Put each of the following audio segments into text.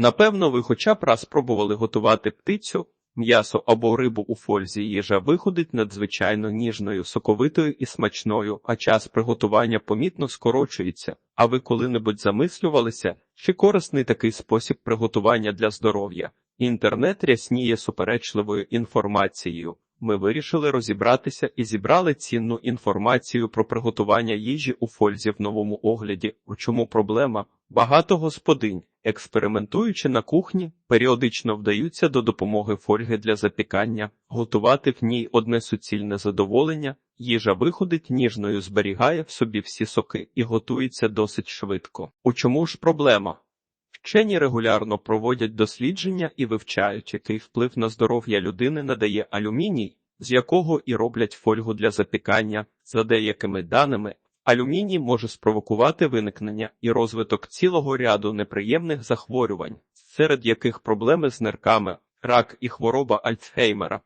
Напевно, ви хоча б раз пробували готувати птицю, м'ясо або рибу у фользі. Їжа виходить надзвичайно ніжною, соковитою і смачною, а час приготування помітно скорочується. А ви коли-небудь замислювалися, чи корисний такий спосіб приготування для здоров'я? Інтернет рясніє суперечливою інформацією. Ми вирішили розібратися і зібрали цінну інформацію про приготування їжі у фользі в новому огляді. У чому проблема? Багато господинь, експериментуючи на кухні, періодично вдаються до допомоги фольги для запікання, готувати в ній одне суцільне задоволення, їжа виходить ніжною, зберігає в собі всі соки і готується досить швидко. У чому ж проблема? Вчені регулярно проводять дослідження і вивчають, який вплив на здоров'я людини надає алюміній, з якого і роблять фольгу для запікання. За деякими даними, алюміній може спровокувати виникнення і розвиток цілого ряду неприємних захворювань, серед яких проблеми з нирками, рак і хвороба Альцгеймера.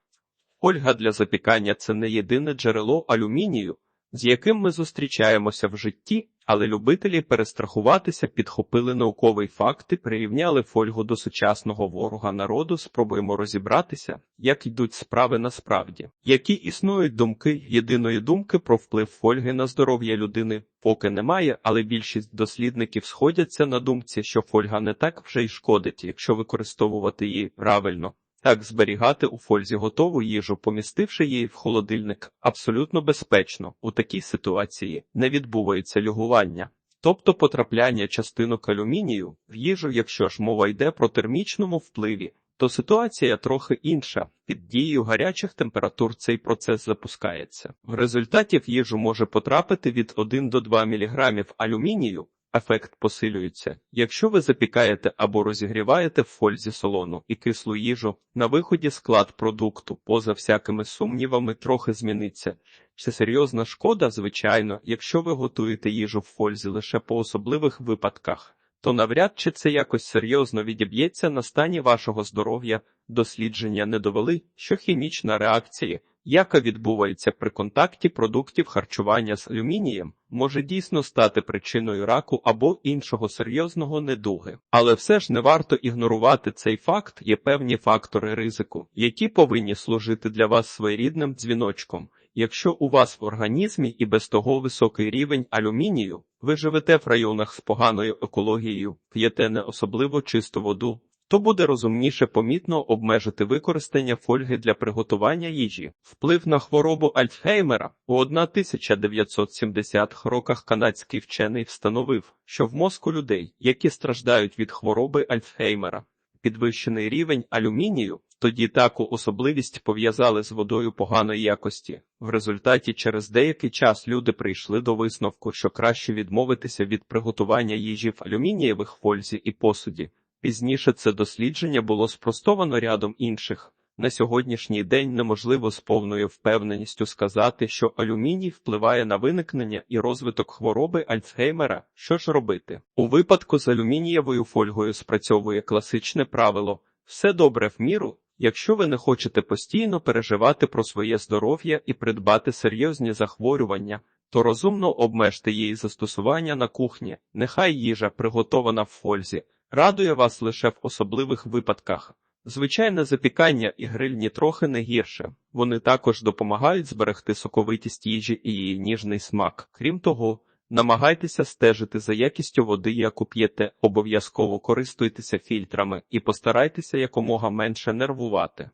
Ольга для запікання це не єдине джерело алюмінію, з яким ми зустрічаємося в житті, але любителі перестрахуватися підхопили науковий факт і прирівняли фольгу до сучасного ворога народу. Спробуємо розібратися, як йдуть справи насправді, які існують думки єдиної думки про вплив фольги на здоров'я людини, поки немає, але більшість дослідників сходяться на думці, що фольга не так вже й шкодить, якщо використовувати її правильно. Так зберігати у фользі готову їжу, помістивши її в холодильник, абсолютно безпечно. У такій ситуації не відбувається люгування, тобто потрапляння частинок алюмінію в їжу, якщо ж мова йде про термічному впливі, то ситуація трохи інша. Під дією гарячих температур цей процес запускається. В результаті в їжу може потрапити від 1 до 2 мг алюмінію, Ефект посилюється. Якщо ви запікаєте або розігріваєте в фользі солону і кислу їжу, на виході склад продукту, поза всякими сумнівами, трохи зміниться. Це серйозна шкода, звичайно, якщо ви готуєте їжу в фользі лише по особливих випадках, то навряд чи це якось серйозно відіб'ється на стані вашого здоров'я. Дослідження не довели, що хімічна реакція яка відбувається при контакті продуктів харчування з алюмінієм, може дійсно стати причиною раку або іншого серйозного недуги. Але все ж не варто ігнорувати цей факт, є певні фактори ризику, які повинні служити для вас своєрідним дзвіночком. Якщо у вас в організмі і без того високий рівень алюмінію, ви живете в районах з поганою екологією, п'єте не особливо чисту воду, то буде розумніше помітно обмежити використання фольги для приготування їжі. Вплив на хворобу Альцгеймера у 1970-х роках канадський вчений встановив, що в мозку людей, які страждають від хвороби Альцгеймера, підвищений рівень алюмінію, тоді таку особливість пов'язали з водою поганої якості. В результаті через деякий час люди прийшли до висновку, що краще відмовитися від приготування їжі в алюмінієвих фользі і посуді. Пізніше це дослідження було спростовано рядом інших. На сьогоднішній день неможливо з повною впевненістю сказати, що алюміній впливає на виникнення і розвиток хвороби Альцгеймера. Що ж робити? У випадку з алюмінієвою фольгою спрацьовує класичне правило все добре в міру. Якщо ви не хочете постійно переживати про своє здоров'я і придбати серйозні захворювання, то розумно обмежте її застосування на кухні. Нехай їжа, приготована в фользі, радує вас лише в особливих випадках. Звичайне запікання і грильні трохи не гірше. Вони також допомагають зберегти соковитість їжі і її ніжний смак. Крім того, намагайтеся стежити за якістю води, яку п'єте, обов'язково користуйтеся фільтрами і постарайтеся якомога менше нервувати.